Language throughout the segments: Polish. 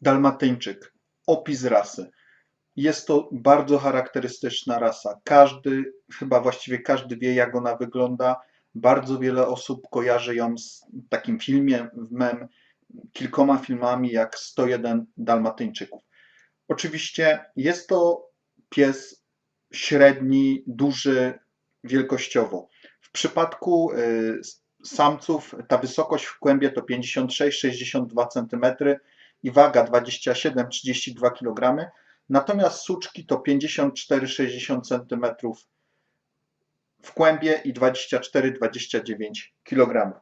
Dalmatyńczyk. Opis rasy. Jest to bardzo charakterystyczna rasa. Każdy, chyba właściwie każdy wie, jak ona wygląda. Bardzo wiele osób kojarzy ją z takim filmem, mem, kilkoma filmami jak 101 Dalmatyńczyków. Oczywiście jest to pies średni, duży wielkościowo. W przypadku y, samców ta wysokość w kłębie to 56-62 cm i waga 27-32 kg, natomiast suczki to 54-60 cm w kłębie i 24-29 kg.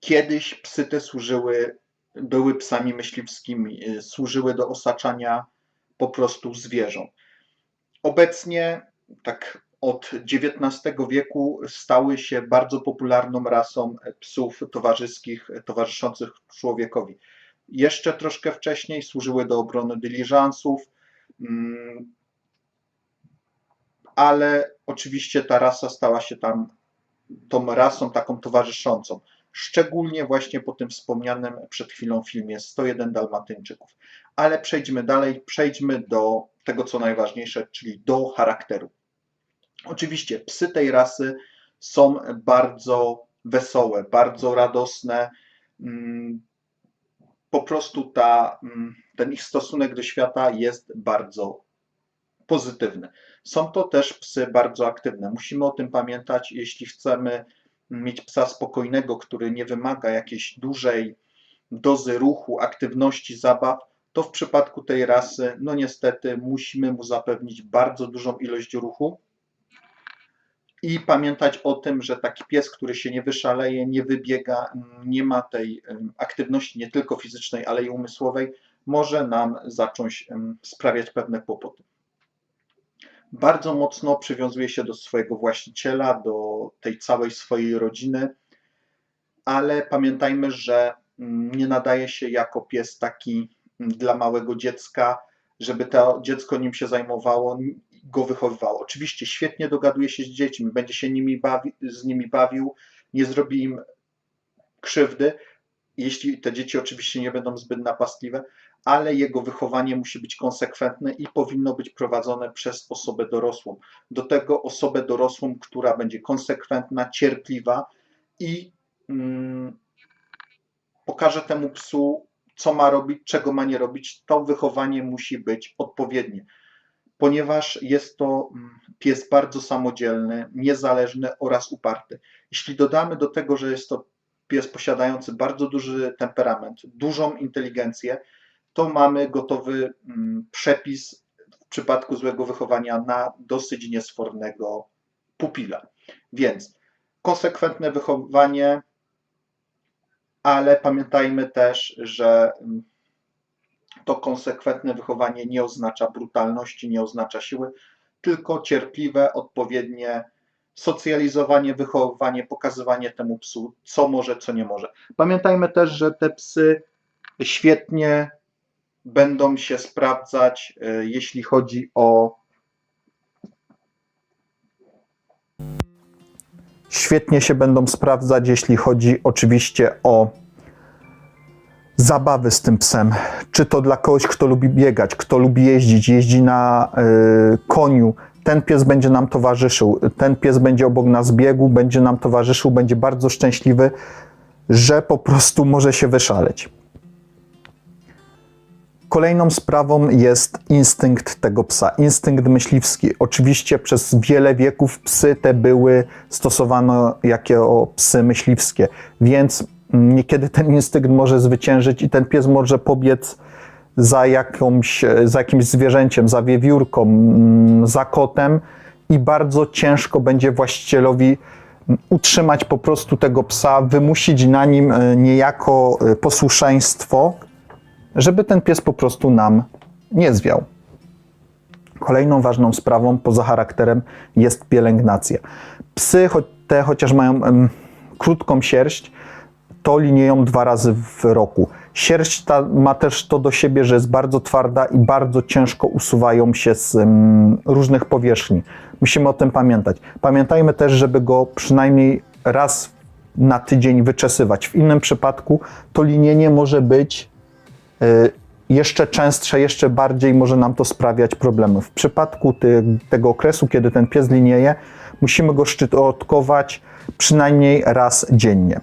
Kiedyś psy te służyły, były psami myśliwskimi, y, służyły do osaczania po prostu zwierząt. Obecnie, tak od XIX wieku, stały się bardzo popularną rasą psów towarzyskich, towarzyszących człowiekowi. Jeszcze troszkę wcześniej służyły do obrony dyliżansów, mm, ale oczywiście ta rasa stała się tam tą rasą taką towarzyszącą. Szczególnie właśnie po tym wspomnianym przed chwilą filmie 101 Dalmatyńczyków. Ale przejdźmy dalej, przejdźmy do tego, co najważniejsze, czyli do charakteru. Oczywiście psy tej rasy są bardzo wesołe, bardzo radosne. Po prostu ta, mm, ten ich stosunek do świata jest bardzo pozytywny. Są to też psy bardzo aktywne. Musimy o tym pamiętać, jeśli chcemy mieć psa spokojnego, który nie wymaga jakiejś dużej dozy ruchu, aktywności, zabaw, to w przypadku tej rasy, no niestety, musimy mu zapewnić bardzo dużą ilość ruchu i pamiętać o tym, że taki pies, który się nie wyszaleje, nie wybiega, nie ma tej aktywności nie tylko fizycznej, ale i umysłowej, może nam zacząć sprawiać pewne kłopoty. Bardzo mocno przywiązuje się do swojego właściciela, do tej całej swojej rodziny, ale pamiętajmy, że mm, nie nadaje się jako pies taki mm, dla małego dziecka, żeby to dziecko nim się zajmowało, go wychowywało. Oczywiście świetnie dogaduje się z dziećmi, będzie się nimi bawi, z nimi bawił, nie zrobi im krzywdy, jeśli te dzieci oczywiście nie będą zbyt napastliwe, ale jego wychowanie musi być konsekwentne i powinno być prowadzone przez osobę dorosłą. Do tego osobę dorosłą, która będzie konsekwentna, cierpliwa i mm, pokaże temu psu, co ma robić, czego ma nie robić. To wychowanie musi być odpowiednie, ponieważ jest to mm, pies bardzo samodzielny, niezależny oraz uparty. Jeśli dodamy do tego, że jest to pies posiadający bardzo duży temperament, dużą inteligencję, to mamy gotowy mm, przepis w przypadku złego wychowania na dosyć niesfornego pupila. Więc konsekwentne wychowanie, ale pamiętajmy też, że mm, to konsekwentne wychowanie nie oznacza brutalności, nie oznacza siły, tylko cierpliwe, odpowiednie socjalizowanie, wychowywanie, pokazywanie temu psu, co może, co nie może. Pamiętajmy też, że te psy świetnie będą się sprawdzać, e, jeśli chodzi o. Świetnie się będą sprawdzać, jeśli chodzi oczywiście o zabawy z tym psem. Czy to dla kogoś, kto lubi biegać, kto lubi jeździć, jeździ na y, koniu. Ten pies będzie nam towarzyszył, ten pies będzie obok nas biegł, będzie nam towarzyszył, będzie bardzo szczęśliwy, że po prostu może się wyszaleć. Kolejną sprawą jest instynkt tego psa, instynkt myśliwski. Oczywiście przez wiele wieków psy te były stosowane jako psy myśliwskie, więc niekiedy ten instynkt może zwyciężyć i ten pies może pobiec za, jakąś, za jakimś zwierzęciem, za wiewiórką, mm, za kotem i bardzo ciężko będzie właścicielowi utrzymać po prostu tego psa, wymusić na nim e, niejako e, posłuszeństwo, żeby ten pies po prostu nam nie zwiał. Kolejną ważną sprawą poza charakterem jest pielęgnacja. Psy te, chociaż mają krótką sierść, to linieją dwa razy w roku. Sierść ta ma też to do siebie, że jest bardzo twarda i bardzo ciężko usuwają się z em, różnych powierzchni. Musimy o tym pamiętać. Pamiętajmy też, żeby go przynajmniej raz na tydzień wyczesywać. W innym przypadku to linienie może być y, jeszcze częstsze, jeszcze bardziej może nam to sprawiać problemy. W przypadku ty, tego okresu, kiedy ten pies linieje, musimy go szczotkować przynajmniej raz dziennie.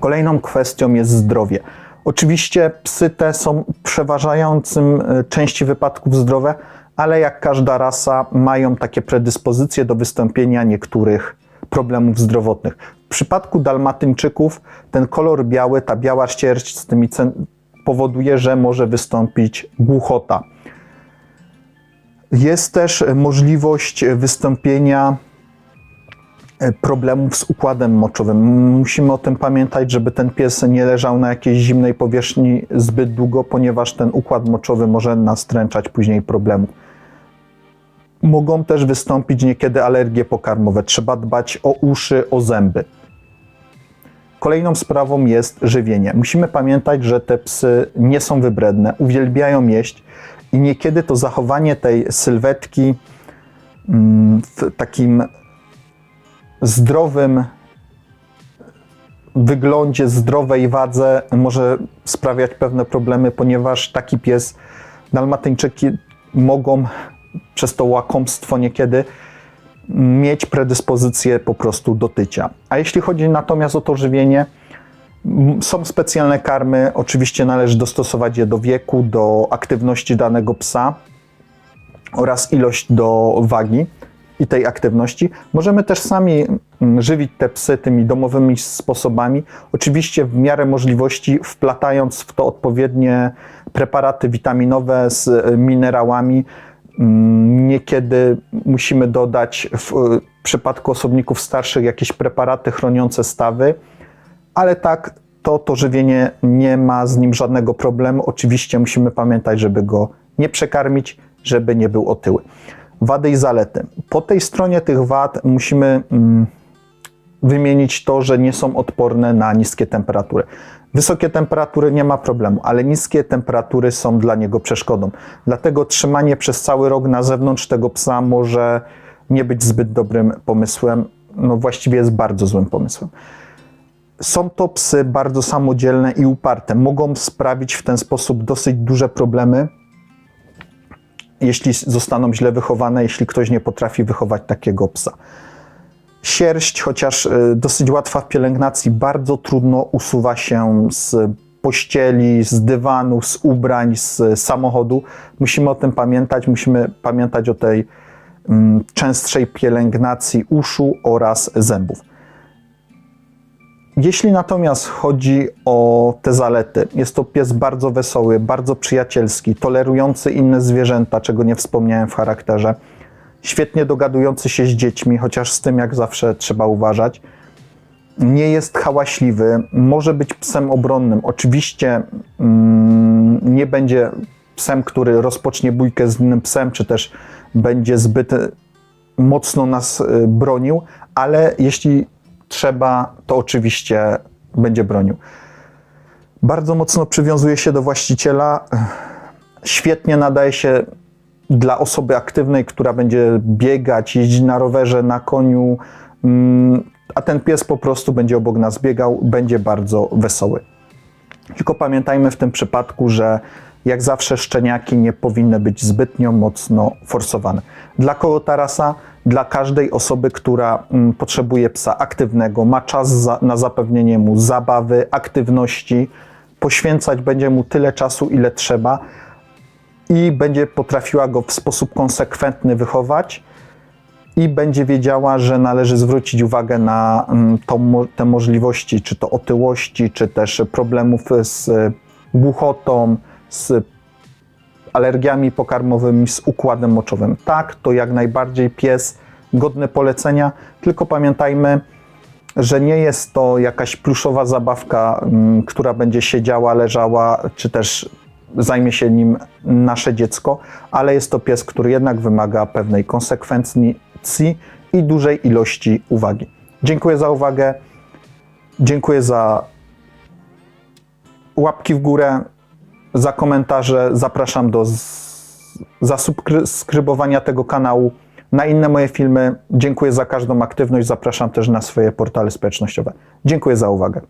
Kolejną kwestią jest zdrowie. Oczywiście psy te są w przeważającym y, części wypadków zdrowe, ale jak każda rasa mają takie predyspozycje do wystąpienia niektórych problemów zdrowotnych. W przypadku dalmatyńczyków ten kolor biały, ta biała ścierść z tymi powoduje, że może wystąpić głuchota. Jest też możliwość wystąpienia e, problemów z układem moczowym. Musimy o tym pamiętać, żeby ten pies nie leżał na jakiejś zimnej powierzchni zbyt długo, ponieważ ten układ moczowy może nastręczać później problemów. Mogą też wystąpić niekiedy alergie pokarmowe. Trzeba dbać o uszy, o zęby. Kolejną sprawą jest żywienie. Musimy pamiętać, że te psy nie są wybredne, uwielbiają jeść i niekiedy to zachowanie tej sylwetki mm, w takim zdrowym wyglądzie, zdrowej wadze może sprawiać pewne problemy, ponieważ taki pies, dalmatyńczyki mogą przez to łakomstwo niekiedy mieć predyspozycję po prostu do tycia. A jeśli chodzi natomiast o to żywienie, są specjalne karmy, oczywiście należy dostosować je do wieku, do aktywności danego psa oraz ilość do wagi i tej aktywności. Możemy też sami mm, żywić te psy tymi domowymi sposobami, oczywiście w miarę możliwości wplatając w to odpowiednie preparaty witaminowe z e, minerałami. Mm, Niekiedy musimy dodać w e, przypadku osobników starszych jakieś preparaty chroniące stawy, ale tak to, to żywienie nie ma z nim żadnego problemu. Oczywiście musimy pamiętać, żeby go nie przekarmić, żeby nie był otyły. Wady i zalety. Po tej stronie tych wad musimy mm, wymienić to, że nie są odporne na niskie temperatury. Wysokie temperatury nie ma problemu, ale niskie temperatury są dla niego przeszkodą. Dlatego trzymanie przez cały rok na zewnątrz tego psa może nie być zbyt dobrym pomysłem. No właściwie jest bardzo złym pomysłem. Są to psy bardzo samodzielne i uparte. Mogą sprawić w ten sposób dosyć duże problemy, jeśli zostaną źle wychowane, jeśli ktoś nie potrafi wychować takiego psa. Sierść, chociaż y, dosyć łatwa w pielęgnacji, bardzo trudno usuwa się z pościeli, z dywanu, z ubrań, z samochodu. Musimy o tym pamiętać, musimy pamiętać o tej mm, częstszej pielęgnacji uszu oraz zębów. Jeśli natomiast chodzi o te zalety, jest to pies bardzo wesoły, bardzo przyjacielski, tolerujący inne zwierzęta, czego nie wspomniałem w charakterze, świetnie dogadujący się z dziećmi, chociaż z tym jak zawsze trzeba uważać. Nie jest hałaśliwy, może być psem obronnym. Oczywiście mm, nie będzie psem, który rozpocznie bójkę z innym psem, czy też będzie zbyt mocno nas e, bronił, ale jeśli trzeba, to oczywiście będzie bronił. Bardzo mocno przywiązuje się do właściciela. Świetnie nadaje się dla osoby aktywnej, która będzie biegać, jeździć na rowerze, na koniu, mm, a ten pies po prostu będzie obok nas biegał, będzie bardzo wesoły. Tylko pamiętajmy w tym przypadku, że jak zawsze szczeniaki nie powinny być zbytnio mocno forsowane. Dla kogo ta rasa? Dla każdej osoby, która mm, potrzebuje psa aktywnego, ma czas za, na zapewnienie mu zabawy, aktywności, poświęcać będzie mu tyle czasu, ile trzeba i będzie potrafiła go w sposób konsekwentny wychować i będzie wiedziała, że należy zwrócić uwagę na mm, tą, mo- te możliwości, czy to otyłości, czy też problemów z głuchotą, z alergiami pokarmowymi, z układem moczowym. Tak, to jak najbardziej pies godny polecenia, tylko pamiętajmy, że nie jest to jakaś pluszowa zabawka, mm, która będzie siedziała, leżała, czy też zajmie się nim nasze dziecko, ale jest to pies, który jednak wymaga pewnej konsekwencji i dużej ilości uwagi. Dziękuję za uwagę. Dziękuję za łapki w górę, za komentarze. Zapraszam do zasubskrybowania tego kanału. Na inne moje filmy dziękuję za każdą aktywność. Zapraszam też na swoje portale społecznościowe. Dziękuję za uwagę.